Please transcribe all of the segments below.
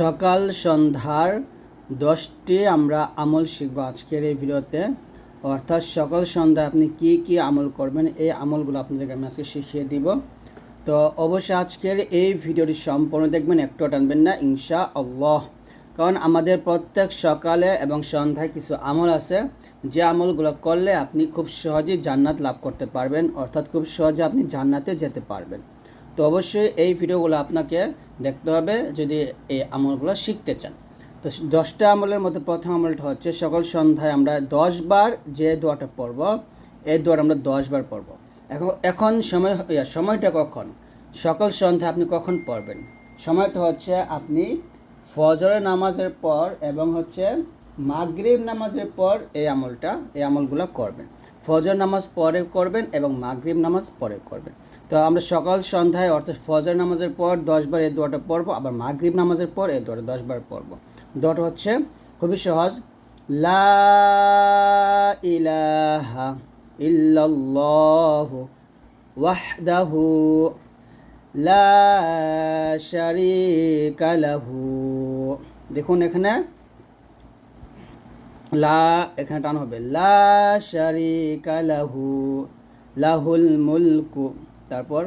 সকাল সন্ধ্যার দশটি আমরা আমল শিখব আজকের এই ভিডিওতে। অর্থাৎ সকাল সন্ধ্যা আপনি কি কি আমল করবেন, এই আমলগুলো আপনাদেরকে আমি আজকে শিখিয়ে দিব। তো অবশ্যই আজকের এই ভিডিওটি সম্পূর্ণ দেখবেন একটু টানবেন না ইনশা আল্লাহ কারণ আমাদের প্রত্যেক সকালে এবং সন্ধ্যায় কিছু আমল আছে, যে আমলগুলো করলে আপনি খুব সহজেই জান্নাত লাভ করতে পারবেন, অর্থাৎ খুব সহজে আপনি জান্নাতে যেতে পারবেন। তো অবশ্যই এই ভিডিওগুলো আপনাকে দেখতে হবে যদি এই আমলগুলো শিখতে চান। তো দশটা আমলের মধ্যে প্রথম আমলটা হচ্ছে, সকাল সন্ধ্যায় আমরা দশ বার যে দোয়াটা পড়ব, এই দোয়াটা আমরা দশ বার পড়ব। এখন এখন সময় সময়টা কখন? সকাল সন্ধ্যা আপনি কখন পড়বেন? সময়টা হচ্ছে আপনি ফজরের নামাজের পর এবং হচ্ছে মাগরিব নামাজের পর এই আমলটা, এই আমলগুলো করবেন। ফজর নামাজ পরে করবেন এবং মাগরিব নামাজ পরে করবেন। তো আমরা সকাল সন্ধ্যায়, অর্থাৎ ফজর নামাজের পর দশবার এই দোয়াটা পড়ব, আবার মাগরিব নামাজের পর এই দোয়াটা দশবার পড়ব। দোয়াটা হচ্ছে খুবই সহজ, লা ইলাহা ওয়াহদাহু লা শারিকা লাহু। দেখুন এখানে, লা এখানে টান হবে, লা শারিকা লাহু, লাহুল মুলকু। তারপর,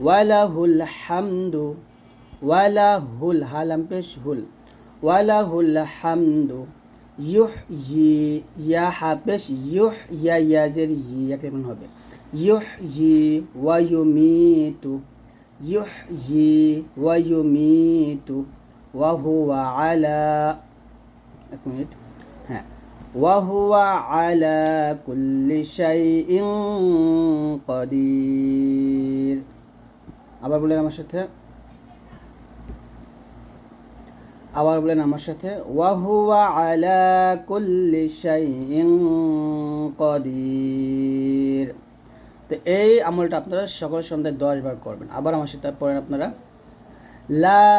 ওয়ালাহুল হামদু, ওয়ালাহুল হালাম পেশ হুল। ওয়ালাহুল হামদু ইউহ ই ইয়া হাপেশ ইউহ, ইয়া, ইয়াজের ই মনে হবে। ইউহ ই ওয়ায়ুমিতু ইউহ ই ওয়ায়ুমিতু ওয়াহুয়া আলা এক মিনিট। ওয়াহুয়া আলা কুল্লি শাইইন কদির। আবার বলেন আমার সাথে। আবার বলেন আমার সাথে। ওয়াহুয়া আলা কুল্লি শাইইন কদির। তো এই আমলটা আপনারা সকল সন্ধ্যায় দশ বার করবেন। আবার আমার সাথে পড়েন আপনারা। লা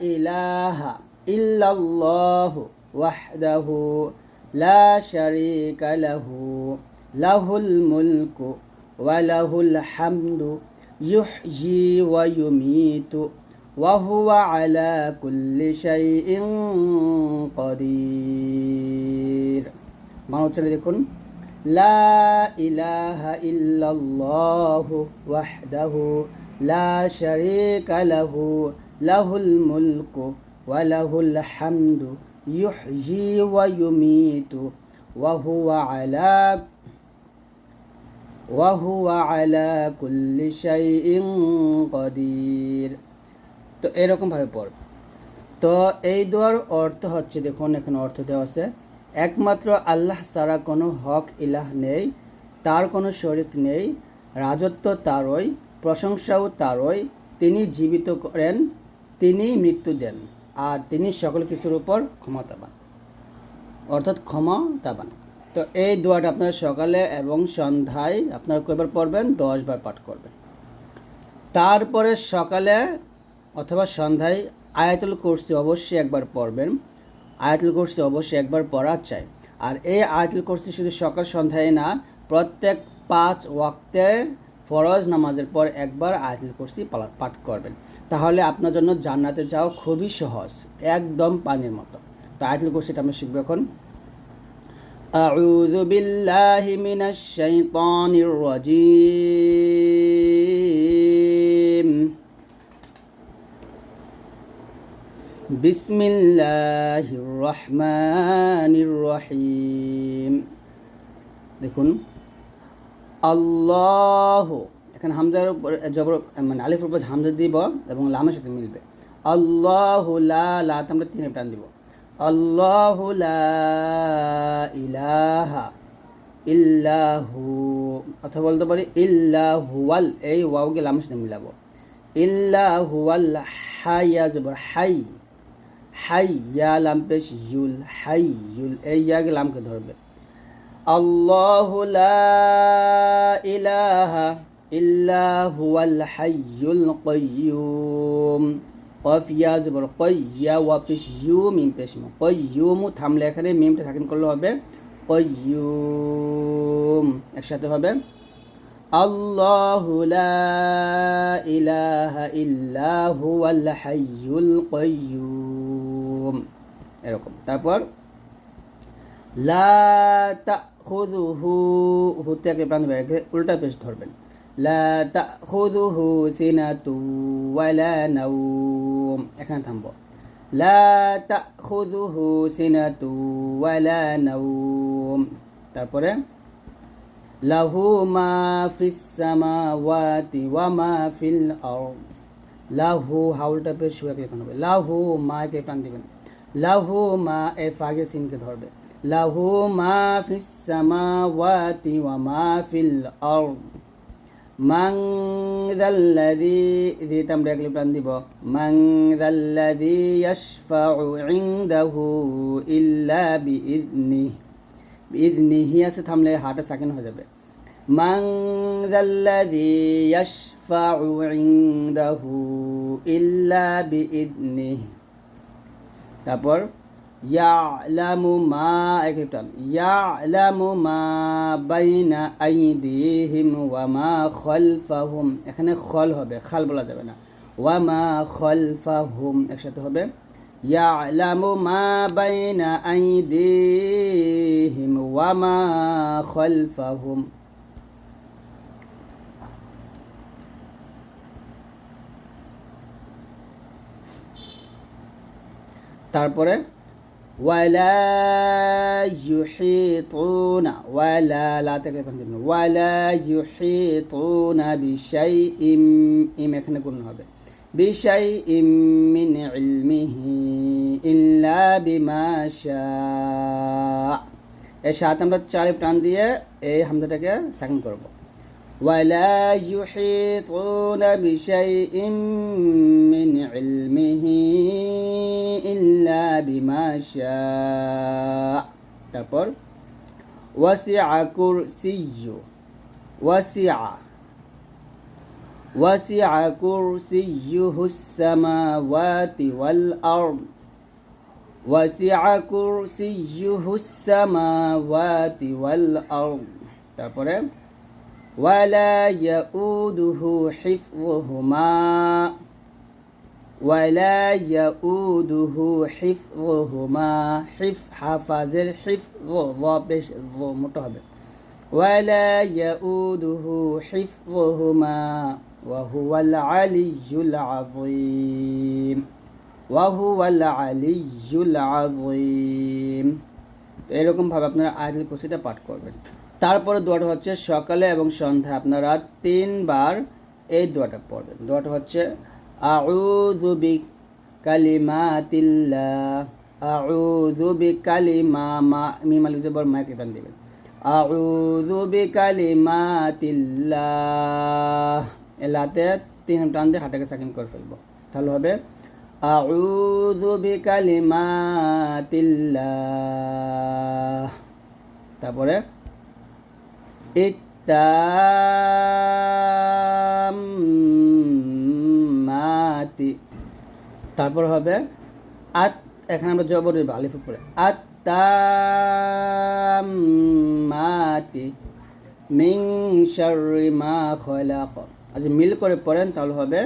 ইলাহা ইল্লাল্লাহু লাহুল মুলকু ওয়া লাহুল হামদু, ইউহয়ি ওয়া ইউমীতু ওয়া হুয়া আলা কুল্লি শাইইন কদির। বাংলা উচ্চারণে দেখুন, লা ইলাহা ইল্লাল্লাহু ওয়াহদাহু লা শারীকা লাহু, লাহুল মুলকু ওয়া লাহুল হামদু ওয়া হুয়া আলা ওয়া হুয়া আলা কুল্লি শাইইন কদির। তো এরকমভাবে পড়। তো এই দোয়ার অর্থ হচ্ছে, দেখুন, এখানে অর্থ দেওয়া আছে, একমাত্র আল্লাহ ছাড়া কোনো হক ইলাহ নেই, তার কোনো শরিক নেই, রাজত্ব তারই, প্রশংসাও তারই, তিনি জীবিত করেন তিনি মৃত্যু দেন। আর তিনি সকল কিছুর উপর ক্ষমতাবান। অর্থাৎ ক্ষমতাবান। তো এই দোয়াটা আপনারা সকালে এবং সন্ধ্যায় আপনারা কয়বার পড়বেন? দশ বার পাঠ করবেন। তারপরে সকালে অথবা সন্ধ্যায় আয়াতুল কুরসি অবশ্যই একবার পড়বেন। আয়াতুল কুরসি অবশ্যই একবার পড়া চাই। আর এই আয়াতুল কুরসি শুধু সকাল সন্ধ্যায় না, প্রত্যেক পাঁচ ওয়াক্তে ফরজ নামাজের পর একবার আয়াতুল কুরসি পালা- পাঠ করবেন তাহলে আপনার জন্য জান্নাতে যাওয়া খুবই সহজ একদম পানির মতো তো আয়াতুল কুরসিটা আমরা শিখবো এখন أعوذ بالله من الشيطان الرجيم بسم الله الرحمن الرحيم দেখুন আল্লাহ। এখানে হামজার উপর জবর মানে আলিফের উপর হামজা দিব এবং লামের সাথে মিলবে। আল্লাহ লা লা আমরা তিনে টান দিব। আল্লাহ লা ইলাহা ইল্লাহু, অথবা বলতে পারি ইল্লাহুয়াল, এই ওয়াওকে লামের সাথে মিলাবো। ইল্লাহুয়াল হাইয়া, জবর হাই হাই ইয়া ইউল হাই ইউল এই ইয়াকে লামকে ধরবে। আল্লাহু লা ইলাহা ইল্লা হুয়াল হাইয়ুল কাইয়্যুম কফ ইয়া জবর কইয়া ওয়া পেশ ইউ মিম পেশ মু। কইয়ুম থামলে এখানে মিমটা থাকিন করলে হবে কইয়ুম, একসাথে হবে। আল্লাহু লা ইলাহা ইল্লা হুয়াল হাইয়ুল কাইয়্যুম এরকম। তারপর লা তাখুযুহু, হুতে আগে প্রাণ বেড়ে উল্টা পেশ ধরবেন। লা তাখুযুহু সিনাতু ওয়ালা নাওম, এখানে থামবো। লা তাখুযুহু সিনাতু ওয়ালা নাওম, তারপরে লাহু মা ফিস সামাওয়াতি ওয়া মা ফিল আরদ। লাহু হাউলটা পেশ শুয়ে কে হবে লাহু মা কে প্রাণ দিবেন। লাহু মা এ ফাগে সিনকে ধরবে। লাহু মা ফিস সামাওয়াতি ওয়া মা ফিল আরদ। মাং দাল্লাযী যেটা আমরা একলি দিব। মাং দাল্লাযী ইয়াশফাউ ইনদাহু ইল্লা বিইذনি বিইذনি হি আছে থামলে হাটা সাকিন হয়ে যাবে। من ذا الذي يشفع عنده إلا بإذنه তারপর ইয়ালামু মা একটান ইয়ালামু মা বাইনা আইদিহিম ওয়া এখানে খল হবে খাল বলা যাবে না। ওয়া মা একসাথে হবে। ইয়ালামু মা বাইনা আইদিহিম ওয়া মা তারপরে ওয়ালা ইউহিতুনা ওয়ালা লা থেকে এখানে দিবেন ওয়ালা ইউহিতুনা বিশাইইম ইম এখানে গুণ হবে। বিশাইইম মিন ইলমিহি ইল্লা বিমা শাআ এর সাথে আমরা চারে প্রাণ দিয়ে এই হামজাটাকে সাকিন করব। ولا يحيطون بشيء من علمه إلا بما شاء তারপর وسع كرسي وسع وسع كرسيه السماوات والأرض وسع كرسيه السماوات والأرض তারপরে ولا يؤوده حفظهما. ولا يؤوده حفظهما. حف حفظ الحفظ ضو متهبه ولا يؤوده حفظهما. وهو العلي العظيم. وهو العلي العظيم. তো এরকমভাবে আপনারা আয়াতুল কুরসিটা পাঠ করবেন। তারপরে দোয়াটা হচ্ছে সকালে এবং সন্ধ্যায় আপনারা তিনবার এই দোয়াটা পড়বেন। দোয়াটা হচ্ছে, আউযু বি কালিমাতিল্লাহ আউযু বি কালিমা মা, মিম আলু জবর মা কেটে দিবেন। আউযু বি কালিমাতিল্লাহ এলাতে তিন টান দিয়ে হাটাকে সাকিন করে ফেলব। তাহলে হবে আউযু বি কালিমাতিল্লাহ তারপরে ইত্তামাতি তারপর হবে, আত, এখানে আমরা জবর দেব, আলিফ পরে আত্তামাতি মিং শাররি মা খলাক। আজ মিল করে পড়েন, তাহলে হবে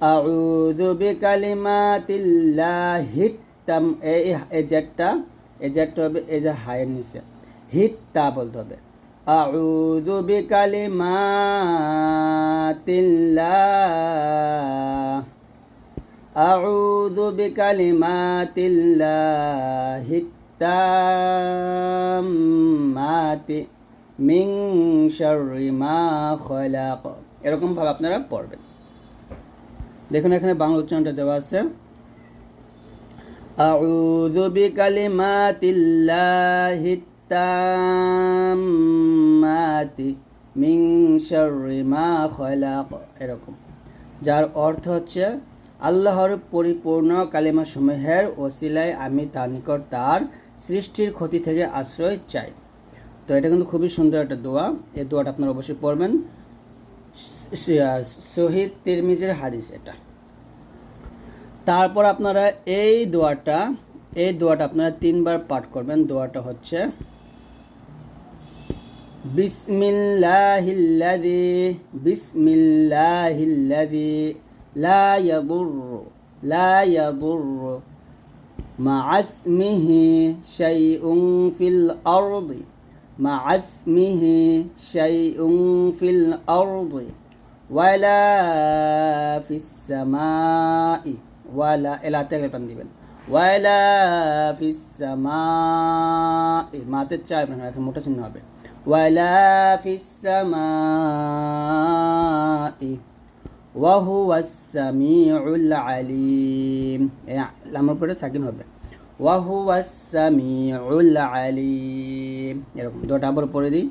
আউযু বিকালিমাতিল্লাহি তাম এই এজেটটা এজেটটা হবে এই যে হায়ের নিচে। হিট তা বলতে হবে। আউযু বিকালিমাতিল্লাহ। আউযু বিকালিমাতিল্লাহি তাম্মাতি মিন শাররি মা খলাক। এরকমভাবে আপনারা পড়বেন। দেখুন, এখানে বাংলা উচ্চারণটা দেওয়া আছে। আউযু বিকালিমাতিল্লাহি এরকম। যার অর্থ হচ্ছে, আল্লাহর পরিপূর্ণ কালিমা সমূহের ওসিলায় আমি তার নিকট তার সৃষ্টির ক্ষতি থেকে আশ্রয় চাই। তো এটা কিন্তু খুবই সুন্দর একটা দোয়া। এই দোয়াটা আপনারা অবশ্যই পড়বেন। শহীদ তিরমিজের হাদিস এটা তারপর আপনারা এই দোয়াটা এই দোয়াটা আপনারা তিনবার পাঠ করবেন দোয়াটা হচ্ছে بسم الله الذي بسم الله الذي لا يضر لا يضر مع اسمه شيء في الأرض مع اسمه شيء في الأرض ولا في السماء ولا إلى تغلب تنديبن ولا في السماء ما تتشاء ابن هناك موتا سنة ولا في السماء وهو السميع العليم يعني لما بدأ ساكن هو وهو السميع العليم এরকম দুটো আবার পড়ে দিই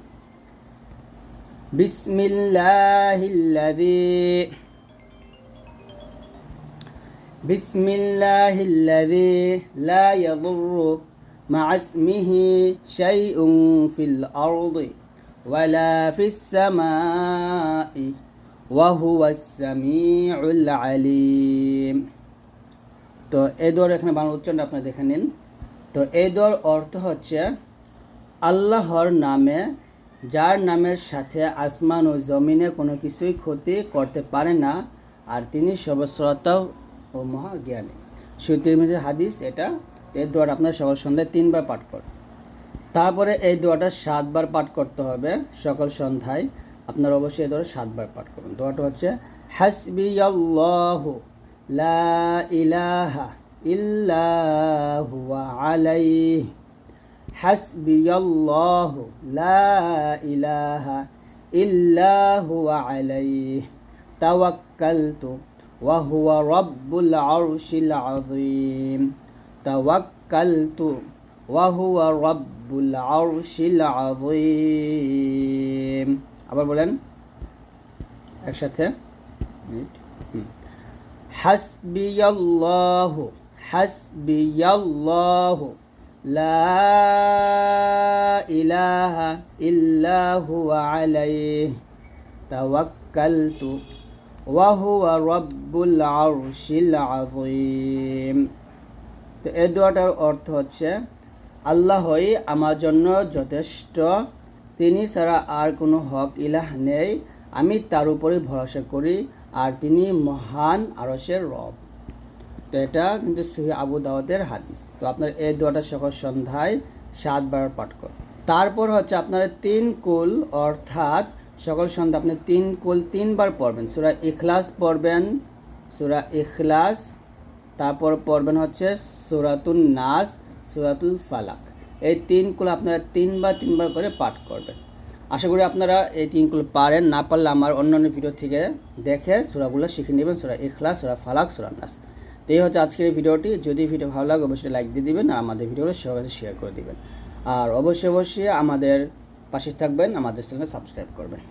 بسم الله الذي بسم الله الذي لا يضر مع اسمه شيء في الأرض ولا في السماء وهو السميع العليم তো এই দোয়ার এখানে বাংলা উচ্চারণটা আপনারা দেখে নিন। তো এই দোয়ার অর্থ হচ্ছে, আল্লাহর নামে, যার নামের সাথে আসমান ও জমিনে কোনো কিছুই ক্ষতি করতে পারে না, আর তিনি সর্বশ্রোতা ও মহাজ্ঞানী। সুতিরমিজের হাদিস এটা। এই দোয়াটা আপনার সকাল সন্ধ্যায় তিনবার পাঠ করেন। তারপরে এই দোয়াটা সাতবার পাঠ করতে হবে সকাল সন্ধ্যায়। আপনার অবশ্যই এই দোয়াটা সাতবার পাঠ করুন। দোয়াটা হচ্ছে হাসবি আল্লাহু লা ইলাহা ইল্লাহু আলাইহি। হাসবিয়াল্লাহু লা ইলাহা ইল্লাহু আলাইহি। তাওয়াক্কালতু ওয়া হুয়া রাব্বুল আরশিল আযীম। তাওয়াক্কালতু ওয়া হুয়া রাব্বুল আরশিল আযীম। আবার বলেন, একসাথে। মিনিট। হাসবিয়াল্লাহু হাসবিয়াল্লাহু, লা ইলাহা ইল্লাহু আলাইহি তাওয়াক্কালতু, ওয়া হুয়া রব্বুল আরশিল আযীম। তো এই দোয়াটার অর্থ হচ্ছে, আল্লাহই আমার জন্য যথেষ্ট, তিনি ছাড়া আর কোনো হক ইলাহ নেই, আমি তার উপরে ভরসা করি আর তিনি মহান আরসের রব। তো এটা কিন্তু সুহি আবু দাওয়াদের হাদিস। তো আপনার এই দোয়াটা সকাল সন্ধ্যায় সাতবার পাঠ করুন। তারপর হচ্ছে আপনারা তিন কুল, অর্থাৎ সকাল সন্ধ্যা আপনি তিন কুল তিনবার পড়বেন। সুরা ইখলাস পড়বেন, সুরা ইখলাস, তারপর পড়বেন হচ্ছে সুরাতুল নাস, সুরাতুল ফালাক। এই তিন কুল আপনারা তিনবার তিনবার করে পাঠ করবেন। আশা করি আপনারা এই তিনগুলো পারেন, না পারলে আমার অন্যান্য ভিডিও থেকে দেখে সুরাগুলো শিখে নেবেন, সুরা এখলাস সুরা ফালাক, সুরা নাস। তো এই হচ্ছে আজকের ভিডিওটি। যদি ভিডিও ভালো লাগে, অবশ্যই লাইক দিয়ে দিবেন আর আমাদের ভিডিওগুলো কাছে শেয়ার করে দিবেন। আর অবশ্যই অবশ্যই আমাদের পাশে থাকবেন, আমাদের চ্যানেল সাবস্ক্রাইব করবেন।